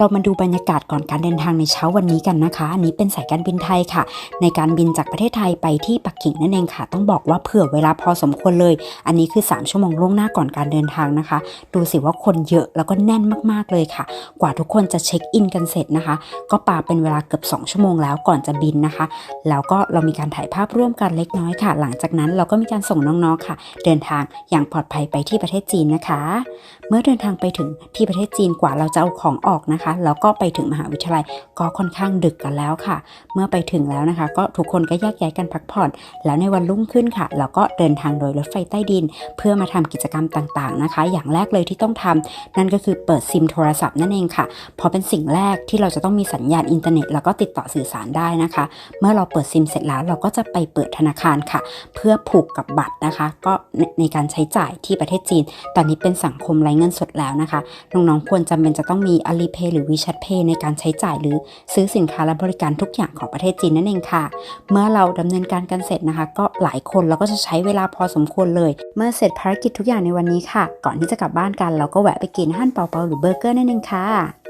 เรามาดูบรรยากาศก่อนการเดินทางในเช้าวันนี้กันนะคะ อันนี้เป็นสายการบินไทยค่ะ ในการบินจากประเทศไทยไปที่ปักกิ่งนั่นเองค่ะ ต้องบอกว่าเผื่อเวลาพอสมควรเลย อันนี้คือ 3 ชั่วโมงล่วงหน้าก่อนการเดินทางนะคะ ดูสิว่าคนเยอะแล้วก็แน่นมากๆเลยค่ะ กว่าทุกคนจะเช็คอินกันเสร็จนะคะ ก็ปาเป็นเวลาเกือบ 2 ชั่วโมงแล้วก่อนจะบินนะคะ แล้วก็เรามีการถ่ายภาพร่วมกันเล็กน้อยค่ะ หลังจากนั้นเราก็มีการส่งน้องๆค่ะ เดินทางอย่างปลอดภัยไปที่ประเทศจีนนะคะ เมื่อเดินทางไปถึงที่ประเทศจีนกว่าเราจะเอาของออกนะคะแล้วก็ไปถึงมหาวิทยาลัยก็ค่อนข้างดึกกันแล้วค่ะ เมื่อไปถึงแล้วนะคะ ก็ทุกคนก็แยกย้ายกันพักผ่อน แล้วในวันรุ่งขึ้นค่ะเราก็เดินทางโดยรถไฟใต้ดิน เพื่อมาทำกิจกรรมต่างๆนะคะ อย่างแรกเลยที่ต้องทำนั่นก็คือเปิดซิมโทรศัพท์นั่นเองค่ะเพราะเป็นสิ่งแรกที่เราจะต้องมีสัญญาณอินเทอร์เน็ตแล้วก็ติดต่อสื่อสารได้นะคะ เมื่อเราเปิดซิมเสร็จแล้วเราก็จะไปเปิดธนาคารค่ะ เพื่อผูกกับบัตรนะคะ ก็ในในการใช้จ่ายที่ประเทศจีน ตอนนี้เป็นสังคมไร้เงินสดแล้วนะคะน้องๆควรจำเป็นจะต้องมี Alipay หรือ WeChat Pay ในการใช้จ่ายหรือซื้อสินค้าและบริการทุกอย่างของประเทศจีนนั่นเองค่ะ เมื่อเราดำเนินการกันเสร็จนะคะ ก็หลายคนเราก็จะใช้เวลาพอสมควรเลย เมื่อเสร็จภารกิจทุกอย่างในวันนี้ค่ะ ก่อนที่จะกลับบ้านกันเราก็แวะไปกินฮั่นเปาเปาหรือเบอร์เกอร์นั่นเองค่ะ